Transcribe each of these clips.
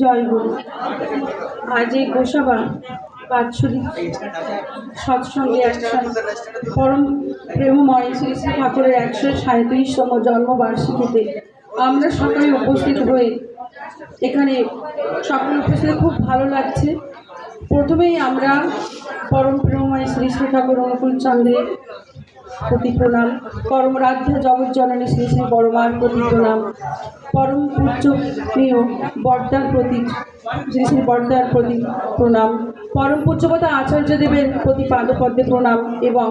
জয় গুরু। আজ এই গোসাবা বাৎসরিক সৎসঙ্গে একশো পরম প্রেমময় শ্রী শ্রী ঠাকুরের একশো সাঁত্রিশতম জন্মবার্ষিকীতে আমরা সকলে উপস্থিত হয়ে এখানে সকলে উপস্থিত, খুব ভালো লাগছে। প্রথমেই আমরা পরম প্রেমময় শ্রী শ্রী ঠাকুর অনুকূল চন্দ্রের প্রতি প্রণাম। পরমরাধ্যা জগৎ জননী শ্রী শ্রী বড়মার প্রতি প্রণাম। পরম পূজ্য প্রিয় বর্দার প্রতি শ্রী শ্রী বর্দার প্রতি প্রণাম। পরম পূজ্যপদ আচার্যদেবের প্রতি পাদপদ্মে প্রণাম এবং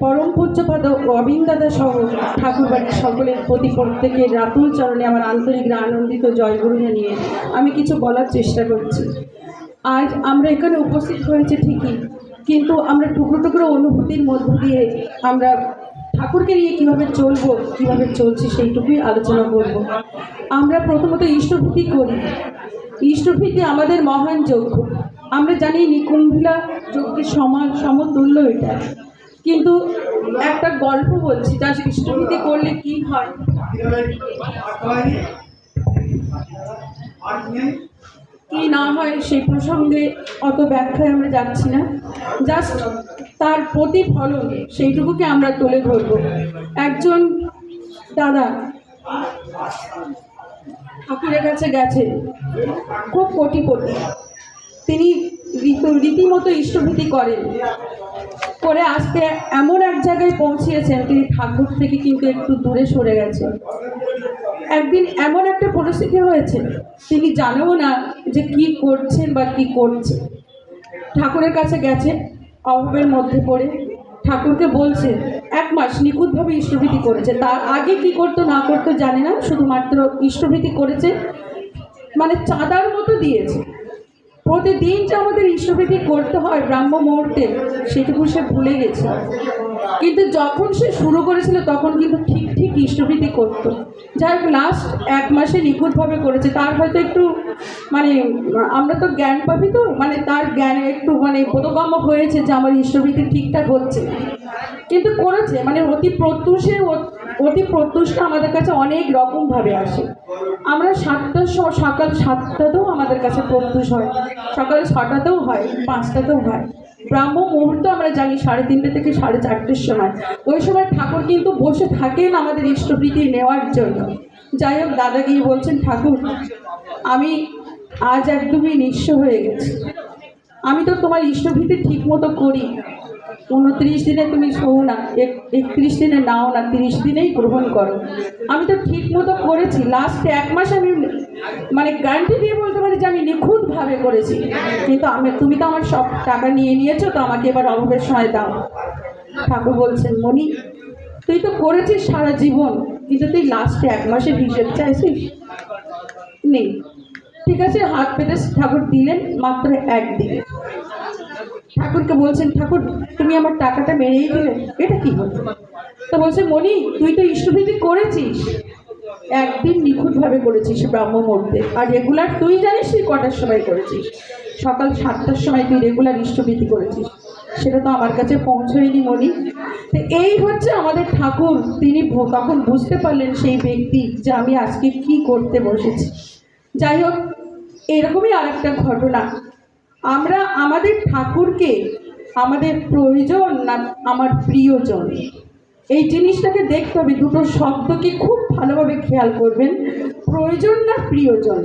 পরম পূজ্যপদ অবিন্দাদা সহ ঠাকুরবাড়ির সকলের প্রতি প্রত্যেকের রাতুল চরণে আমার আন্তরিক আনন্দিত জয়গুরু জানিয়ে আমি কিছু বলার চেষ্টা করছি। আজ আমরা এখানে উপস্থিত হয়েছে ঠিকই। কিন্তু আমরা টুকরো টুকরো অনুভূতির মধ্য দিয়ে আমরা ঠাকুরকে নিয়ে কীভাবে চলবো, কীভাবে চলছি সেইটুকুই আলোচনা করব। আমরা প্রথমত ইষ্টভীতি করি। ইষ্টভীতি আমাদের মহান যজ্ঞ। আমরা জানি নিকুম্ভিলা যজ্ঞের সমান সমতুল্য এটা। কিন্তু একটা গল্প বলছি যা ইষ্টভীতি করলে কি হয়? না হয় সেই প্রসঙ্গে অত ব্যাখ্যায় আমরা যাচ্ছি না। জাস্ট তার প্রতিফলন সেইটুকুকে আমরা তুলে ধরব। একজন দাদা ঠাকুরের কাছে গেছে, খুব কোটিপতি। তিনি রীত- রীতিমতো ইষ্টভীতি করেন। করে আসতে এমন এক জায়গায় পৌঁছিয়েছেন তিনি ঠাকুর থেকে কিন্তু একটু দূরে সরে গেছেন। একদিন এমন একটা পরিস্থিতি হয়েছে, তিনি জানেও না যে কি করছেন বা কি করছে। ঠাকুরের কাছে গেছে অভাবের মধ্যে পড়ে। ঠাকুরকে বলছে, এক মাস নিখুঁতভাবে ইষ্টভীতি করেছে। তার আগে কি করতো, না করতো জানে না, শুধুমাত্র ইষ্টভীতি করেছে মানে চাঁদার মতো দিয়েছে। প্রতিদিন যে আমাদের ইষ্টভীতি করতে হয় ব্রাহ্ম মুহূর্তে, সেটুকু সে ভুলে গেছে। কিন্তু যখন সে শুরু করেছিল, তখন কিন্তু ঠিক ঠিক ইষ্টভীতি করতো। যাই হোক লাস্ট এক মাসে নিখুঁতভাবে করেছে। তার হয়তো একটু মানে আমরা তো জ্ঞান পাবি তো মানে তার জ্ঞানে একটু মানে বোধগম্য হয়েছে যে আমার ইষ্টভীতি ঠিকঠাক হচ্ছে। কিন্তু করেছে মানে অতি প্রত্যুষে, অতি প্রত্যুষটা আমাদের কাছে অনেক রকমভাবে আসে। আমরা সাতটার স- সকাল সাতটাতেও আমাদের কাছে প্রত্যুষ হয়। সকাল ছটাতেও হয়, পাঁচটাতেও হয়। ব্রাহ্ম মুহূর্ত আমরা জানি, সাড়ে তিনটে থেকে সাড়ে চারটের সময়। ওই সময় ঠাকুর কিন্তু বসে থাকেন আমাদের ইষ্টপ্রীতি নেওয়ার জন্য। যাই হোক দাদা গিয়ে বলছেন, ঠাকুর, আমি আজ একদমই নিঃস্ব হয়ে গেছি। আমি তো তোমার ইষ্টভীতি ঠিক মতো করি উনত্রিশ দিনে তুমি শোও না, এক- একত্রিশ দিনে নাও না, তিরিশ দিনেই গ্রহণ করো। আমি তো ঠিক মতো করেছি লাস্টে এক মাস আমি মানে গ্যারান্টি দিয়ে বলতে পারি যে আমি নিখুঁতভাবে করেছি। কিন্তু আমি, তুমি তো আমার সব টাকা নিয়ে নিয়েছো, তো আমাকে এবার অভাবের সময় দাও। ঠাকুর বলছেন মনি তুই তো করেছিস সারা জীবন, কিন্তু তুই লাস্টে এক মাসের হিসেব চাইছিস? নেই। ঠিক আছে, হাত পেতে ঠাকুর দিলেন মাত্র একদিন। ঠাকুরকে বলছেন, ঠাকুর, তুমি আমার টাকাটা মেরেই দিলে, এটা কি হলো? তো বলছে মনি তুই তো ইষ্টভীতি করেছিস। একদিন নিখুঁতভাবে করেছিস ব্রাহ্ম মুহূর্তে আর রেগুলার তুই জানিস তুই কটার সময় করেছিস? সকাল সাতটার সময় তুই রেগুলার ইষ্টভীতি করেছিস। সেটা তো আমার কাছে পৌঁছয়নি মনি তো এই হচ্ছে আমাদের ঠাকুর। তিনি তখন বুঝতে পারলেন সেই ব্যক্তি যে আমি আজকে কি করতে বসেছি। যাই হোক, এরকমই আর একটা ঘটনা। আমরা আমাদের ঠাকুরকে, আমাদের প্রয়োজন না আমার প্রিয়জন। এই জিনিসটাকে দেখতে হবে, দুটো শব্দকে খুব ভালোভাবে খেয়াল করবেন। প্রয়োজন না প্রিয়জন?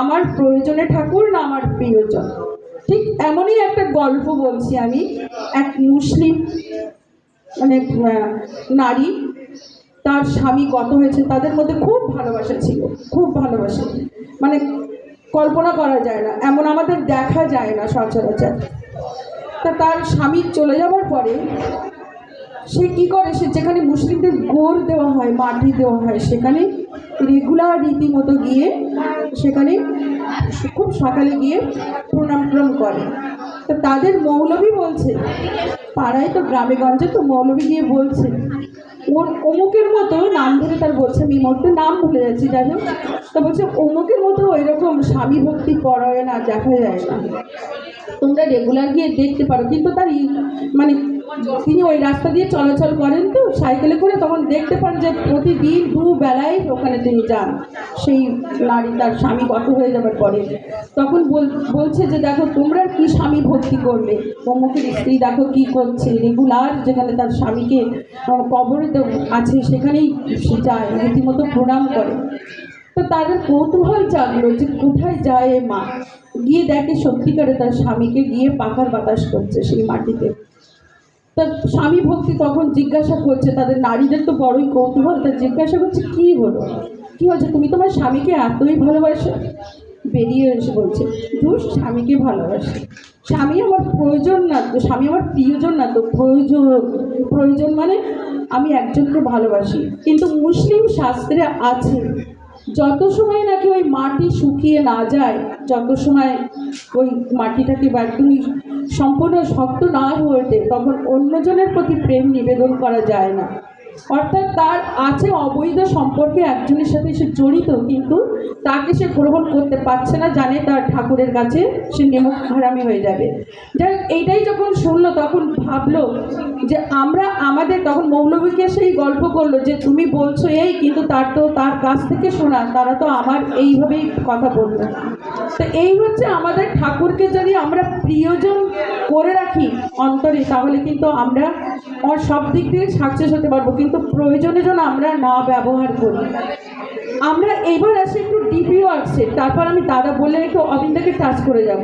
আমার প্রয়োজনে ঠাকুর না আমার প্রিয়জন? ঠিক এমনই একটা গল্প বলছি আমি, এক মুসলিম মানে নারী, তার স্বামী কত হয়েছে, তাদের মধ্যে খুব ভালোবাসা ছিল, খুব ভালোবাসা। মানে কল্পনা করা যায় না, এমন আমাদের দেখা যায় না সচরাচর। তা তার স্বামী চলে যাওয়ার পরে সে কি করে? সে যেখানে মুসলিমদের গোড় দেওয়া হয়, মাটি দেওয়া হয়, সেখানে রেগুলার রীতিমতো গিয়ে সেখানে খুব সকালে গিয়ে প্রণাম প্রণাম করে। তো তাদের মৌলবী বলছে, পাড়ায় তো গ্রামে গঞ্জে তো মৌলবী গিয়ে বলছে ওর অমুকের মতো নাম ধরে তার বলছে আমি মধ্যে নাম ভুলে যাচ্ছি, যাই হোক। তা বলছে, অমুকের মতো ওই রকম স্বামী ভক্তি পড়ায় না দেখা যায় না। তোমরা রেগুলার গিয়ে দেখতে পারো। কিন্তু তার মানে তিনি ওই রাস্তা দিয়ে চলাচল করেন তো, সাইকেলে করে তখন দেখতে পান যে প্রতিদিন দু বেলায় ওখানে তিনি যান। সেই নারী তার স্বামী গত হয়ে যাবার পরে। তখন বলছে যে, দেখো, তোমরা কি স্বামী ভক্তি করলে? অমুকের স্ত্রী দেখো কি করছে? রেগুলার যেখানে তার স্বামীকে কবরে আছে, সেখানেই সে যায়, রীতিমতো প্রণাম করে। তো তাদের কৌতূহল জাগলো যে, কোথায় যায় মা? গিয়ে দেখে সত্যিকারে তার স্বামীকে গিয়ে পাখার বাতাস করছে সেই মাটিতে। তার স্বামী ভক্তি তখন জিজ্ঞাসা করছে, তাদের নারীদের তো বড়ই কৌতূহল, তা জিজ্ঞাসা করছে, কি হলো? কি হচ্ছে তুমি তোমার স্বামীকে এতই ভালোবাসো? বেরিয়ে এসে বলছে, ধুস, স্বামীকে ভালোবাসি। স্বামী আমার প্রয়োজন না তো স্বামী আমার প্রিয়জন না, তো প্রয়োজন প্রয়োজন মানে আমি একজনকে ভালোবাসি। কিন্তু মুসলিম শাস্ত্রে আছে সময় নাকি ওই মাটি শুকিয়ে না যায় যত সময় ওই মাটিটাকে বা একদমই সম্পূর্ণ শক্ত না হয়ে ওঠে, তখন অন্যজনের প্রতি প্রেম নিবেদন করা যায় না। অর্থাৎ তার আছে অবৈধ সম্পর্কে একজনের সাথে সে জড়িত, কিন্তু তাকে সে গ্রহণ করতে পারছে না, জানে তার ঠাকুরের কাছে সে নেমক হারামি হয়ে যাবে। যাই এইটাই যখন শুনলো, তখন ভাবলো যে আমরা আমাদের, তখন মৌলবীকে সেই গল্প করল যে তুমি বলছো এই, কিন্তু তার তো তার কাছ থেকে শোনা, তারা তো আমার এইভাবেই কথা বলল তো এই হচ্ছে আমাদের ঠাকুরকে যদি আমরা প্রিয়জন করে রাখি অন্তরে, তাহলে কিন্তু আমরা সব দিক থেকে সাকসেস হতে পারব। কিন্তু প্রয়োজনে যেন আমরা না ব্যবহার করি। আমরা এবার আসি একটু ডিপি ওয়ার্কসের তারপর আমি দাদা বলে একটু অবিন্দাকে টাচ করে যাব।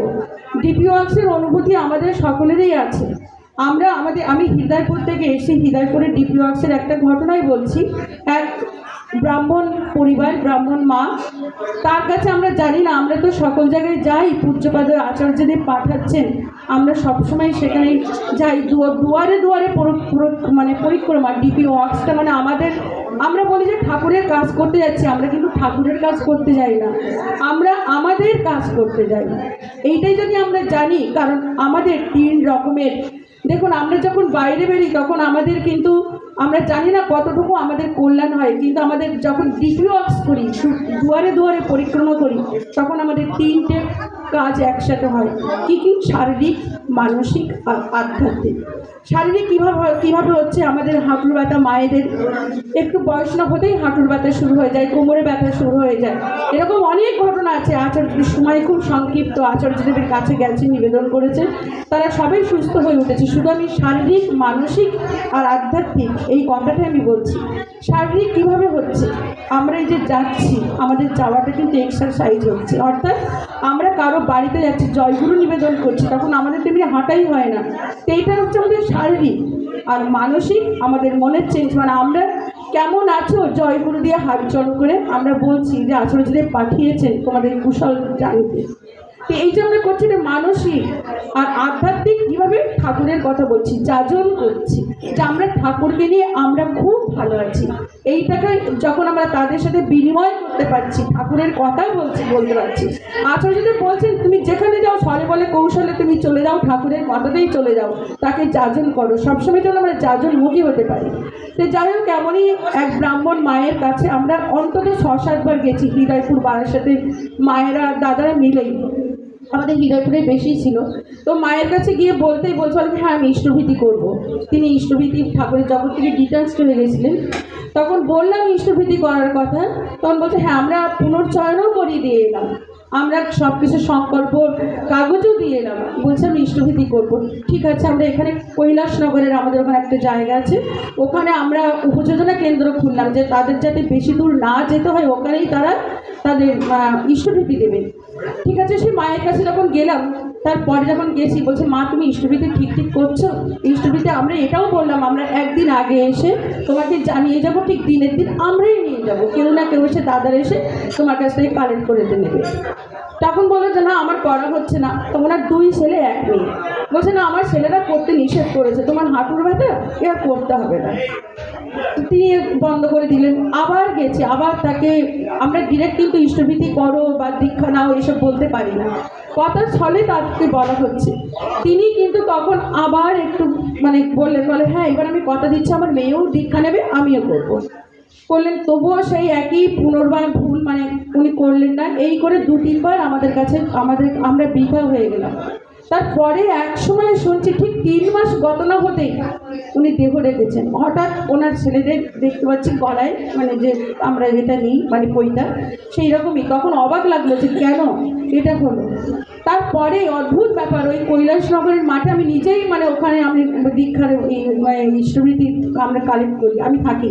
ডিপি ওয়ার্কসের অনুভূতি আমাদের সকলেরই আছে। আমরা আমাদের, আমি হৃদয়পুর থেকে এসে হৃদয়পুরের ডিপি ওয়ার্কসের একটা ঘটনাই বলছি। এক ব্রাহ্মণ পরিবার, ব্রাহ্মণ মা, তার কাছে আমরা জানি না, আমরা তো সকল জায়গায় যাই। পূজ্যপাদ আচার্যদেব পাঠাচ্ছেন। আমরা সবসময় সেখানে যাই, দুয়া- দুয়ারে দুয়ারে মানে পরিক্রমা ডিপি ওয়ার্কসটা মানে আমাদের, আমরা বলি যে ঠাকুরের কাজ করতে যাচ্ছি, আমরা কিন্তু ঠাকুরের কাজ করতে যাই না। আমরা আমাদের কাজ করতে যাই। এইটাই যদি আমরা জানি, কারণ আমাদের তিন রকমের। দেখুন, আমরা যখন বাইরে বেরি তখন আমাদের কিন্তু, আমরা জানি না কতটুকু আমাদের কল্যাণ হয়, কিন্তু আমাদের যখন ডিপি ওয়ার্কস করি দুয়ারে দুয়ারে পরিক্রমা করি, তখন আমাদের তিনটে কাজ একসাথে হয়। কি কি? শারীরিক, মানসিক আধ্যাত্মিক। শারীরিক কীভাবে কীভাবে হচ্ছে? আমাদের হাঁটুর ব্যথা মায়েদের একটু বয়স না হতেই হাঁটুর ব্যথা শুরু হয়ে যায়, কোমরে ব্যথা শুরু হয়ে যায়। এরকম অনেক ঘটনা আছে। আচার্যের সময় খুব সংক্ষিপ্ত। আচার্যদেবের কাছে গেছে, নিবেদন করেছে। তারা সবাই সুস্থ হয়ে উঠেছে। শুধু আমি শারীরিক, মানসিক আর আধ্যাত্মিক এই কথাটাই আমি বলছি। শারীরিক কীভাবে হচ্ছে? আমরা এই যে যাচ্ছি, আমাদের যাওয়াটা কিন্তু এক্সারসাইজ হচ্ছে। অর্থাৎ আমরা কারও বাড়িতে যাচ্ছি, জয়গুরু নিবেদন করছি, তখন আমাদের তেমনি হাঁটাই হয় না। তো এইটা হচ্ছে আমাদের শারীরিক আর মানসিক আমাদের মনের চেঞ্জ মানে আমরা কেমন আছো? জয়গুরু দিয়ে হাত জল করে আমরা বলছি যে আচরণ পাঠিয়েছেন তোমাদের কুশল জানতে। তো এই যে আমরা করছি যে মানসিক আর আধ্যাত্মিক কীভাবে ঠাকুরের কথা বলছি, যাজন করছি, যে আমরা ঠাকুরকে নিয়ে আমরা খুব ভালো আছি। এইটাকে যখন আমরা তাদের সাথে বিনিময় করতে পারছি, ঠাকুরের কথা বলছি, বলতে পারছি। আচার্যদেব বলছেন, তুমি যেখানে যাও সরে বলে কৌশলে তুমি চলে যাও, ঠাকুরের কথাতেই চলে যাও। তাকে যাজন করো। সবসময় যেন আমরা যাজন মুখী হতে পারি। তো যাই হোক, এমনই এক ব্রাহ্মণ মায়ের কাছে আমরা অন্তত ছ সাতবার গেছি, হৃদয়পুর সাথে মায়েরা, দাদারা মিলেই। আমাদের হৃদয়পুরে বেশি ছিল। তো মায়ের কাছে গিয়ে বলতেই বলছিল যে হ্যাঁ আমি ইষ্টভীতি করব। তিনি ইষ্টভীতি, ঠাকুরের জগৎ থেকে ডিটেলসড হয়ে গেছিলেন, তখন বললাম ইষ্টভীতি করার কথা। তখন বলছে হ্যাঁ আমরা পুনর্চয়নও করিয়ে দিয়ে এলাম। আমরা সব কিছু সংকল্প কাগজও দিয়ে এলাম। বলছে, আমি ইষ্টভীতি করব। ঠিক আছে, আমরা এখানে কৈলাসনগরের আমাদের ওখানে একটা জায়গা আছে। ওখানে আমরা উপযোজনা কেন্দ্র খুললাম যে তাদের যাতে বেশি দূর না যেতে হয়, ওখানেই তারা তাদের ইষ্টভীতি দেবে। ঠিক আছে, সে মায়ের কাছে যখন গেলাম তারপরে যখন গেছি, বলছে, মা, তুমি ইষ্টভীতি ঠিক ঠিক করছ? ইষ্টভীতি আমরা এটাও বললাম, আমরা একদিন আগে এসে তোমাকে জানিয়ে যাব, ঠিক দিনের দিন আমরাই নিয়ে যাব। কেউ না কেউ এসে দাদার এসে তোমার কাছ থেকে কালেক্ট করে দিয়ে নেবে। তখন বলল যে, না, আমার করা হচ্ছে না। তো ওনার দুই ছেলে, এক মেয়ে। বলছে, না, আমার ছেলেরা করতে নিষেধ করেছে। তোমার হাঁটুর ব্যথা, এ করতে হবে না। তিনি বন্ধ করে দিলেন। আবার গেছে, আবার তাকে আমরা ডিরেক্ট কিন্তু ইষ্টভীতি করো বা দীক্ষা নাও, এসব বলতে পারি না। কথার ছলে তাকে বলা হচ্ছে। তিনি কিন্তু তখন আবার একটু মানে বললেন, বলে হ্যাঁ এবার আমি কথা দিচ্ছি, আমার মেয়েও দীক্ষা নেবে, আমিও করব। করলেন, তবুও সেই একই পুনর্বার ভুল মানে উনি করলেন না। এই করে দু তিনবার আমাদের কাছে, আমাদের, আমরা বৃথা হয়ে গেলাম। তারপরে এক সময় শুনছি ঠিক তিন মাস গত হতেই উনি দেহ রেখেছেন। হঠাৎ ওনার ছেলেদের দেখতে পাচ্ছি গলায় মানে যে আমরা যেটা নিই মানে বইটা সেই রকমই তখন অবাক লাগল যে কেন এটা হলো? তারপরে অদ্ভুত ব্যাপার, ওই কৈলাসনগরের মাঠে আমি নিজেই মানে ওখানে আমি দীক্ষার ইষ্টবৃত্তি আমরা কালেক্ট করি, আমি থাকি।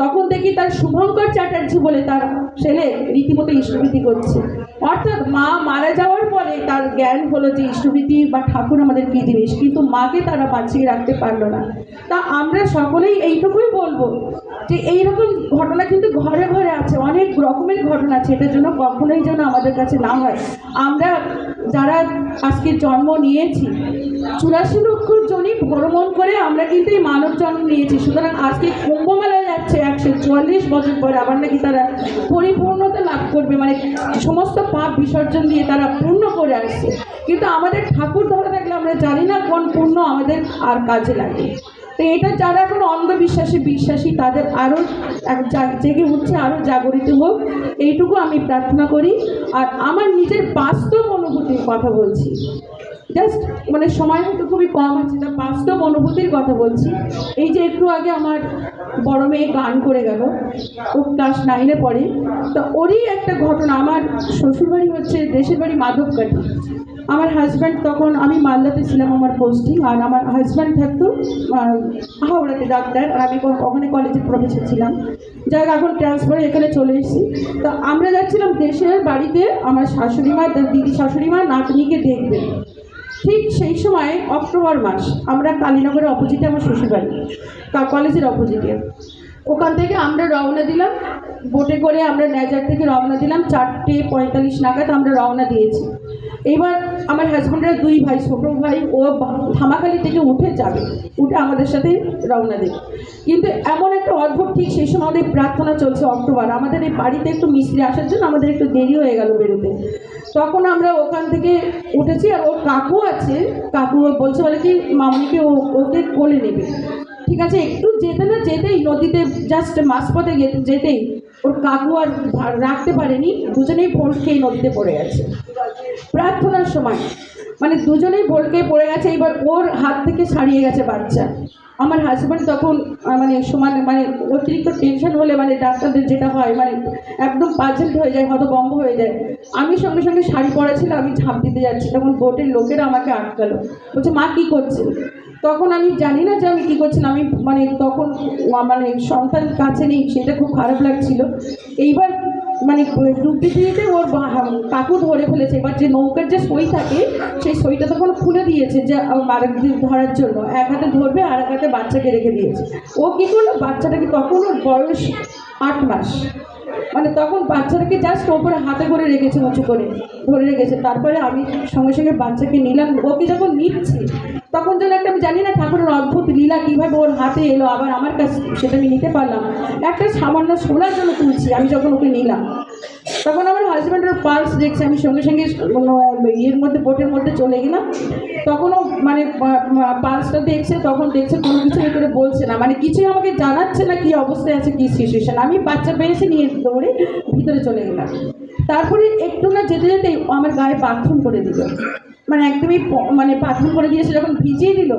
তখন দেখি তার শুভঙ্কর চ্যাটার্জি বলে তার ছেলে রীতিমতো ইষ্টবৃত্তি করছে। অর্থাৎ মা মারা যাওয়ার পরে তার জ্ঞান হলো যে ইষ্টভীতি বা ঠাকুর আমাদের কী জিনিস? কিন্তু মাকে তারা বাঁচিয়ে রাখতে পারল না। তা আমরা সকলেই এইটুকুই বলব যে এইরকম ঘটনা কিন্তু ঘরে ঘরে আছে, অনেক রকমের ঘটনা আছে। এটার জন্য কখনোই যেন আমাদের কাছে না হয়। আমরা যারা আজকে জন্ম নিয়েছি চুরাশি লক্ষ জনই ভ্রমণ করে আমরা কিন্তু এই মানব জন্ম নিয়েছি। সুতরাং আজকে কুম্ভ মেলায় যাচ্ছে একশো চুয়াল্লিশ বছর পরে। আবার নাকি তারা পরিপূর্ণতা লাভ করবে মানে সমস্ত পাপ বিসর্জন দিয়ে তারা পূর্ণ করে আসছে। কিন্তু আমাদের ঠাকুর ধরে থাকলে আমরা জানি না কোন পূর্ণ আমাদের আর কাজে লাগে। তো এটা যারা এখন অন্ধবিশ্বাসে বিশ্বাসী, তাদের আরও জেগে উঠছে, আরও জাগরিত হোক। এইটুকু আমি প্রার্থনা করি। আর আমার নিজের বাস্তব অনুভূতির কথা বলছি। জাস্ট মানে সময় হয়তো খুবই কম আছে, তা বাস্তব অনুভূতির কথা বলছি। এই যে একটু আগে আমার বড় মেয়ে গান করে গেল ও ক্লাস নাইনে পড়ে। তো ওরই একটা ঘটনা, আমার শ্বশুরবাড়ি হচ্ছে দেশের বাড়ি মাধবকাঠি আমার হাজব্যান্ড তখন, আমি মালদাতে ছিলাম আমার পোস্টিং আর আমার হাজব্যান্ড থাকতো হাওড়াতে ডাক্তার, আর আমি ওখানে কলেজের প্রফেসর ছিলাম। যাই হোক, এখন ট্রান্সফারে এখানে চলে এসেছি। তো আমরা যাচ্ছিলাম দেশের বাড়িতে, আমার শাশুড়ি মা দিদি শাশুড়ি মা নাতনিকে দেখবে ঠিক সেই সময় অক্টোবর মাস, আমরা কালীনগরের অপোজিটে আমার শ্বশুরবাড়ি তা কলেজের অপোজিটে ওখান থেকে আমরা রওনা দিলাম বোটে করে আমরা ন্যাজার থেকে রওনা দিলাম, চারটে পঁয়তাল্লিশ নাগাদ আমরা রওনা দিয়েছি। এবার আমার হাজব্যান্ডের দুই ভাই, ছোটো ভাই, ও থামাখালি থেকে উঠে যাবে, উঠে আমাদের সাথে রওনা দেবে। কিন্তু এমন একটা অদ্ভুত ঠিক সেই সময় আমাদের প্রার্থনা চলছে অক্টোবর। আমাদের এই বাড়িতে একটু মিস্ত্রি আসার জন্য আমাদের একটু দেরি হয়ে গেল বেরোতে। তখন আমরা ওখান থেকে উঠেছি আর ওর কাকু আছে, কাকু বলছে বলে কি, মামনিকে ওকে কোলে নেবে। ঠিক আছে? একটু যেতে না যেতেই নদীতে জাস্ট মাঝপথে যেতেই ওর কাকু আর রাখতে পারেনি, দুজনেই ভোল খেয়ে নদীতে পড়ে গেছে। প্রার্থনার সময়। মানে দুজনেই ভোল খেয়ে পড়ে গেছে, এবার ওর হাত থেকে ছাড়িয়ে গেছে বাচ্চা। আমার হাজব্যান্ড তখন মানে সমান মানে অতিরিক্ত টেনশন হলে মানে ডাক্তারদের যেটা হয় মানে একদম পাজেন্ট হয়ে যায় হয়তো বন্ধ হয়ে যায়। আমি সঙ্গে সঙ্গে শাড়ি পরা ছিল আমি ঝাঁপ দিতে যাচ্ছি, তখন বোটের লোকেরা আমাকে আটকালো। বলছে, মা, কী করছে তখন আমি জানি না যে আমি কী করছিলাম আমি মানে তখন মানে সন্তান কাছে নেই, সেটা খুব খারাপ লাগছিল। এইবার মানে ডুব দিতে ওর কাকু ধরে ফেলেছে। এবার যে নৌকার যে সই থাকে, সেই সইটা তখন খুলে দিয়েছে যে আরেক দিন ধরার জন্য। এক হাতে ধরবে আর এক হাতে বাচ্চাকে রেখে দিয়েছে। ও কী করল? বাচ্চাটাকে তখন ওর বয়স আট মাস। মানে তখন বাচ্চাটাকে জাস্ট ওপরে হাতে করে রেখেছে, উঁচু করে ধরে রেখেছে। তারপরে আমি সঙ্গে সঙ্গে বাচ্চাকে নিলাম। ওকে যখন নিচ্ছি, তখন যেন একটা, আমি জানি না ঠাকুরের অদ্ভুত লীলা কীভাবে ওর হাতে এলো, আবার আমার কাছে সেটা আমি নিতে পারলাম একটা সামান্য সোনার জন্য তুলছি, আমি যখন ওকে নিলাম তখন আমার হাজব্যান্ডের পার্স দেখছে, আমি সঙ্গে সঙ্গে ইয়ের মধ্যে বোটের মধ্যে চলে গেলাম। তখনও মানে পার্সটা দেখছে, তখন দেখছে কোনো কিছু করে বলছে না। মানে কিছুই আমাকে জানাচ্ছে না কি অবস্থায় আছে, কি সিচুয়েশন আমি বাচ্চা পেয়েছি নিয়ে দৌড়ে ভিতরে চলে গেলাম। তারপরে একটু না যেতে যেতেই ও আমার গায়ে বাথরুম করে দিল। মানে একদমই মানে বাথরুম করে দিয়েছে, যখন ভিজিয়ে দিল,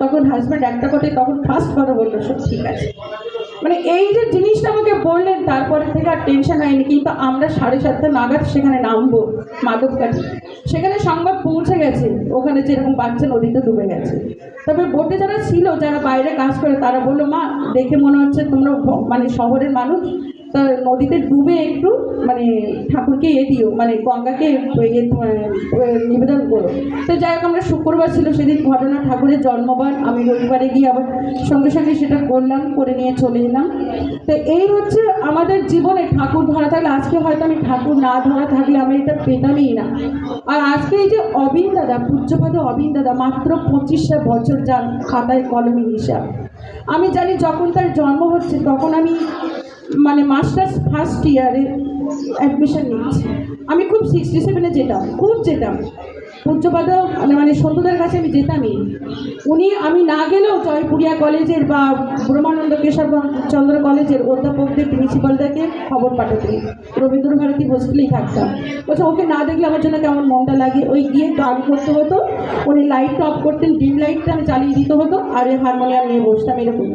তখন হাজব্যান্ড একটা কথায় তখন ফার্স্ট কথা বলল, সব ঠিক আছে। মানে এই যে জিনিসটা আমাকে বললেন, তারপরে থেকে আর টেনশন হয়নি, কিন্তু আমরা সাড়ে সাতটা নাগাদ সেখানে নামবো মাদককাঠি সেখানে সংবাদ পৌঁছে গেছে, ওখানে যেরকম বাচ্চা নদীতে ডুবে গেছে। তবে বোটে যারা ছিল, যারা বাইরে কাজ করে, তারা বলল, মা, দেখে মনে হচ্ছে তোমরা মানে শহরের মানুষ তা নদীতে ডুবে একটু মানে ঠাকুরকে এ দিও মানে গঙ্গাকে ইয়ে, নিবেদন করো। তো যাই হোক আমরা শুক্রবার ছিল সেদিন ঘটনা ঠাকুরের জন্মবার। আমি রবিবারে গিয়ে আবার সঙ্গে সঙ্গে সেটা করলাম করে নিয়ে চলে এলাম। তো এই হচ্ছে আমাদের জীবনে ঠাকুর ধরা। থাকলে আজকে হয়তো আমি ঠাকুর না ধরা থাকলে আমি এটা পেতামই না। আর আজকে এই যে অবিন দাদা পূজ্যপাদ অবিন দাদা মাত্র পঁচিশটা বছর যান খাতায় কলমে হিসাব। আমি জানি যখন তার জন্ম হচ্ছে তখন আমি মানে মাস্টার্স ফার্স্ট ইয়ারে অ্যাডমিশন নিচ্ছি আমি খুব সিক্সটি সেভেনে যেতাম খুব যেতাম। পূজ্যপাদ মানে মানে সন্তুদের কাছে আমি যেতামই। উনি আমি না গেলেও জয়পুরিয়া কলেজের বা ব্রহ্মানন্দ কেশব চন্দ্র কলেজের অধ্যাপকদের, প্রিন্সিপালদেরকে খবর পাঠাতেন। রবীন্দ্র ভারতী হোস্টেলেই থাকতাম। বলছে, ওকে না দেখলে আমার জন্য কেমন মনটা লাগে? ওই গিয়ে গান করতে হতো। উনি লাইটটা অফ করতেন, ডিম লাইটটা আমি চালিয়ে দিতে হতো আর এই হারমোনিয়াম নিয়ে বসতাম এরকম।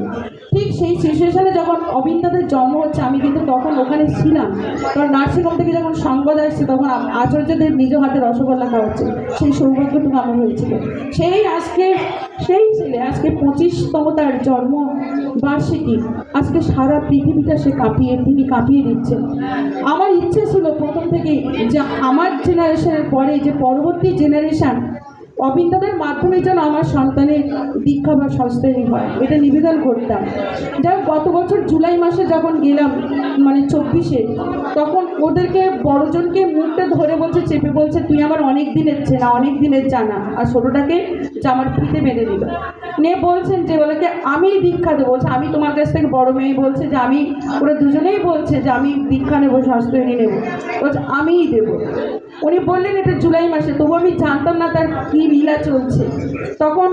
ঠিক সেই সিচুয়েশনে যখন অবিন্দাদের জন্ম হচ্ছে, আমি কিন্তু তখন ওখানে ছিলাম। কারণ নার্সিংহোম থেকে যখন সংবাদ আসছে, তখন আচার্যদের নিজ হাতে রসগোল্লা খাওয়াচ্ছে সেই সৌভাগ্যটুকু আমার হয়েছিল। সেই আজকে, সেই ছেলে আজকে পঁচিশতম তার জন্ম বার্ষিকী। আজকে সারা পৃথিবীটা সে কাঁপিয়ে, তিনি কাঁপিয়ে দিচ্ছেন আমার ইচ্ছে ছিল প্রথম থেকেই যে আমার জেনারেশনের পরে যে পরবর্তী জেনারেশন অবিন্দাদের মাধ্যমে যেন আমার সন্তানের দীক্ষা বা সংস্থানি হয়, এটা নিবেদন করতাম। যাই গত বছর জুলাই মাসে যখন গেলাম মানে চব্বিশে, তখন ওদেরকে বড়জনকে মুখটা ধরে বলছে, চেপে বলছে, তুই আমার অনেক দিনের চেনা, অনেক দিনের জানা, আর ছোটোটাকে জামার ফিতে বেঁধে দিল। নিয়ে বলছেন যে বলেকে আমি দীক্ষা দেবো। বলছে, আমি তোমার কাছ থেকে বড় মেয়ে বলছে যে আমি, ওরা দুজনেই বলছে যে, আমি দীক্ষা নেব সংস্থানি নেব। বলছে, আমিই দেবো। উনি বললেন এটা জুলাই মাসে তবু আমি জানতাম না তার কী লীলা চলছে। তখন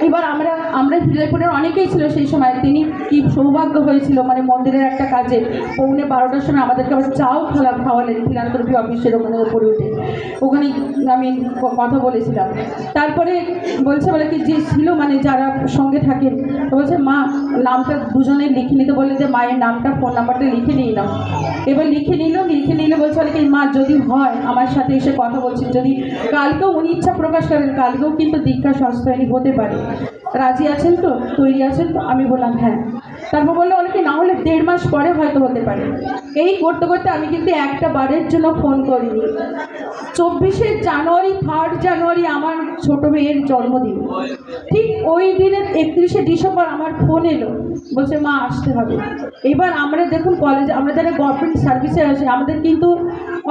এবার আমরা আমরা হৃদয়পুরের অনেকেই ছিল সেই সময়। তিনি কি সৌভাগ্য হয়েছিল মানে মন্দিরের একটা কাজে। পৌনে বারোটার সময় আমাদেরকে আবার চাও খাওয়া, খাওয়ালেন ফিলান্থ্রপি অফিসের ওখানে উপরে উঠে। ওখানে আমি কথা বলেছিলাম। তারপরে বলছে বলে কি, যে ছিল মানে যারা সঙ্গে থাকেন, তো বলছে, মা, নামটা দুজনে লিখে নিতে বললে যে, মায়ের নামটা, ফোন নাম্বারটা লিখে নিয়ে নাও। এবার লিখে নিল, লিখে নিলে বলছে বলে কি, মা, যদি হয়, আমার সাথে এসে কথা বলছেন। যদি কালকেও উনি ইচ্ছা প্রকাশ করেন, কালকেও কিন্তু দীক্ষা সংস্থায়ী হতে পারে। রাজি আছেন তো? তৈরি আছেন তো? আমি বললাম হ্যাঁ। তারপর বলল, অনেকে না হলে দেড় মাস পরে হয়তো হতে পারে। এই করতে করতে আমি কিন্তু একটা বারের জন্য ফোন করিনি। চব্বিশে জানুয়ারি থার্ড জানুয়ারি আমার ছোট মেয়ের জন্মদিন। ঠিক ওই দিনে একত্রিশে ডিসেম্বর আমার ফোন এলো। বলছে, মা, আসতে হবে। এবার আমরা দেখুন কলেজে আমরা যারা গভর্নমেন্ট সার্ভিসে আছি, আমাদের কিন্তু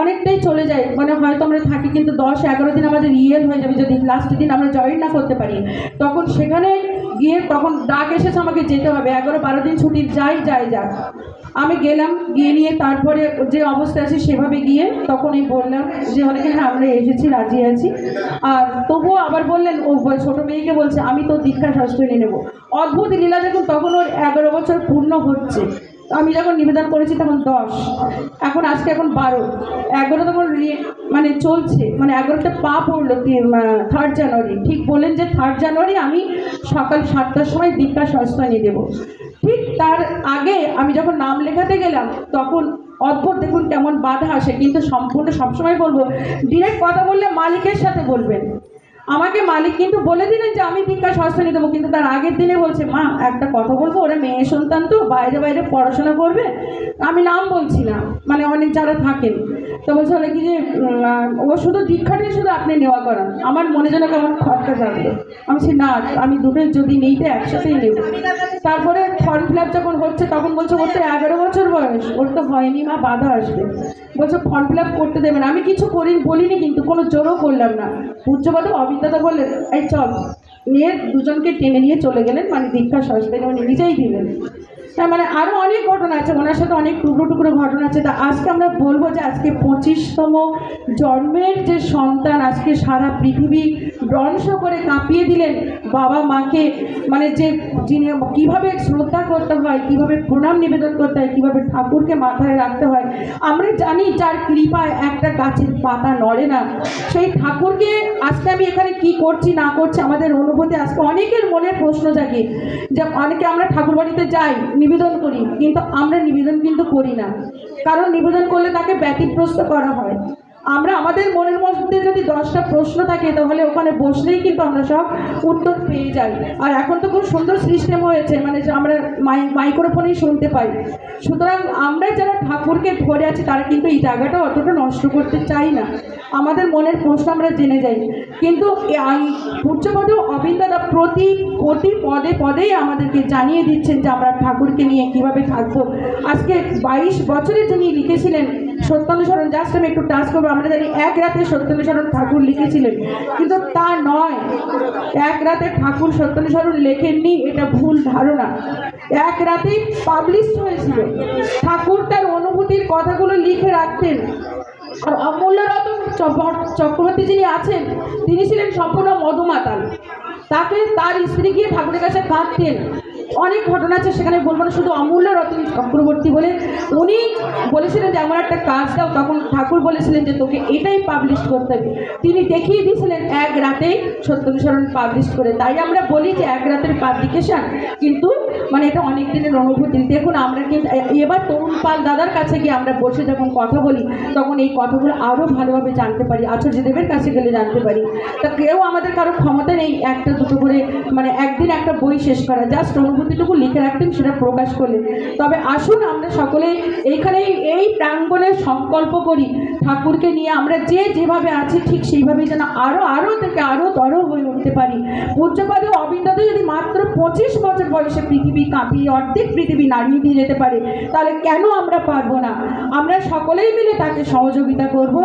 অনেকটাই চলে যায়। মানে হয়তো আমরা থাকি কিন্তু দশ, এগারো দিন আমাদের ইয়েল হয়ে যাবে। যদি লাস্টের দিন আমরা জয়েন না করতে পারি, তখন সেখানে গিয়ে তখন ডাক এসেছে আমাকে যেতে হবে। এগারো, বারো দিন ছুটি, যাই যাই, যাক। আমি গেলাম, গিয়ে নিয়ে তারপরে যে অবস্থা আছে সেভাবে গিয়ে তখনই বললাম যে অনেকে হ্যাঁ আমরা এসেছি, রাজি আছি। আর তবুও আবার বললেন, ও ছোটো মেয়েকে বলছে, আমি তো দীক্ষা শাস্ত্র নেব। অদ্ভুত লীলা দেখুন, তখন ওর এগারো বছর পূর্ণ হচ্ছে। আমি যখন নিবেদন করেছি তখন দশ। এখন আজকে এখন বারো। এগারো তখন মানে চলছে। মানে এগারোটা পা পড়ল থার্ড জানুয়ারি ঠিক বললেন যে থার্ড জানুয়ারি আমি সকাল সাতটার সময় সংস্থা নিয়ে দেবো ঠিক তার আগে আমি যখন নাম লেখাতে গেলাম, তখন অদ্ভুত দেখুন কেমন বাধা আসে। কিন্তু সম্পূর্ণ সবসময় বলব ডিরেক্ট কথা বললে মালিকের সাথে বলবেন। আমাকে মালিক কিন্তু বলে দিলেন যে আমি দীক্ষা নিয়ে দেবো, কিন্তু তার আগের দিনে বলছে, মা, একটা কথা বলব, ওরা মেয়ে সন্তান তো, বাইরে বাইরে পড়াশোনা করবে। আমি নাম বলছি না মানে অনেক যারা থাকেন। তো বলছে কি যে ও শুধু দীক্ষাটাই শুধু আপনি নেওয়া করান। আমার মনে যেন কেমন খটকা জানলো আমি বলছি, না, আমি দুটোই যদি নিইতে একসাথেই নেব। তারপরে ফর্ম ফিল আপ যখন হচ্ছে, তখন বলছে, ওর তো এগারো বছর বয়স। ওর তো হয়নি মা, বাধা আসবে। বলছে ফর্ম ফিল আপ করতে দেবেন আমি কিছু করি, বলিনি কিন্তু কোনো জোরও করলাম না। পূজ্যপাত অবিদ্যাতা বললেন এই চল। নিয়ে দুজনকে টেনে নিয়ে চলে গেলেন মানে দীক্ষা সরস্বতী উনি নিজেই দিলেন। হ্যাঁ মানে আরও অনেক ঘটনা আছে, ওনার সাথে অনেক টুকরো টুকরো ঘটনা আছে। তা আজকে আমরা বলব যে আজকে পঁচিশতম জন্মের যে সন্তান, আজকে সারা পৃথিবী ধ্বংস করে কাঁপিয়ে দিলেন বাবা মাকে। মানে যে যিনি কীভাবে শ্রদ্ধা করতে হয়, কীভাবে প্রণাম নিবেদন করতে হয়, কীভাবে ঠাকুরকে মাথায় রাখতে হয় আমরা জানি যার কৃপায় একটা গাছের পাতা নড়ে না। সেই ঠাকুরকে আজকে আমি এখানে কি করছি, না করছি, আমাদের অনুভূতি আজকে অনেকের মনে প্রশ্ন জাগে। যে অনেকে আমরা ঠাকুর বাড়িতে যাই, নিবেদন করি, কিন্তু আমরা নিবেদন কিন্তু করি না। কারণ নিবেদন করলে তাকে ব্যতিগ্রস্ত করা হয়। আমরা আমাদের মনের মধ্যে যদি দশটা প্রশ্ন থাকে, তাহলে ওখানে বসলেই কিন্তু আমরা সব উত্তর পেয়ে যাই। আর এখন তো খুব সুন্দর সিস্টেম হয়েছে মানে আমরা মাই, মাইক্রোফোনেই শুনতে পাই। সুতরাং আমরা যারা ঠাকুরকে ধরে আছি, তারা কিন্তু এই জায়গাটা অতটা নষ্ট করতে চাই না। আমাদের মনের প্রশ্ন আমরা জেনে যাই। কিন্তু পূজ্যপদ অবিন্দাদা প্রতি কোটি পদে পদেই আমাদেরকে জানিয়ে দিচ্ছেন যে আমরা ঠাকুরকে নিয়ে কীভাবে থাকব। আজকে বাইশ বছরে যিনি লিখেছিলেন সত্যানুসরণ জাস্ট আমি একটু টাচ করব, আমরা জানি এক রাতে সত্যানুসরণ ঠাকুর লিখেছিলেন। কিন্তু তা নয়, এক রাতে ঠাকুর সত্যানুসরণ লেখেননি, এটা ভুল ধারণা। এক রাতেই পাবলিশ হয়েছিল। ঠাকুর তার অনুভূতির কথাগুলো লিখে রাখতেন। আর অমূল্য চক্রবর্তী যিনি আছেন, তিনি ছিলেন সম্পূর্ণ মধুমাতাল। তাকে তার স্ত্রী গিয়ে ঠাকুরের কাছে কাঁদতেন অনেক ঘটনা আছে, সেখানে বলব না, শুধু অমূল্য রতন চক্রবর্তী বলে। উনি বলেছিলেন যে, আমার একটা কাজ দাও। তখন ঠাকুর বলেছিলেন যে, তোকে এটাই পাবলিশ করতে হবে। তিনি দেখিয়ে দিয়েছিলেন, এক রাতেই সত্যনুসরণ পাবলিশ করে। তাই আমরা বলি যে, এক রাতের পাবলিকেশন কিন্তু মানে এটা অনেক দিনের অনুভূতি। দেখুন, আমরা কিন্তু এবার তরুণ পাল দাদার কাছে গিয়ে আমরা বসে যখন কথা বলি, তখন এই কথাগুলো আরও ভালোভাবে জানতে পারি, আচার্যদেবের কাছে গেলে জানতে পারি। তা কেউ আমাদের কারও ক্ষমতা নেই একটা দুটো করে মানে একদিন একটা বই শেষ করা, জাস্ট অনুভূতিটুকু লিখে রাখতেন, সেটা প্রকাশ করলেন। তবে আসুন আমরা সকলে এইখানে এই প্রাঙ্গণে সংকল্প করি, ঠাকুরকে নিয়ে আমরা যে যেভাবে আছি ঠিক সেইভাবেই যেন আরও আরও থেকে আরও তর হয়ে উঠতে পারি। পূজ্যপাদে অবিন্দাতে যদি মাত্র পঁচিশ বছর বয়সে পৃথিবী কাঁপিয়ে অর্ধেক পৃথিবী নাড়িয়ে দিয়ে যেতে পারে, তাহলে কেন আমরা পারব না? আমরা সকলেই মিলে তাকে সহযোগিতা করব।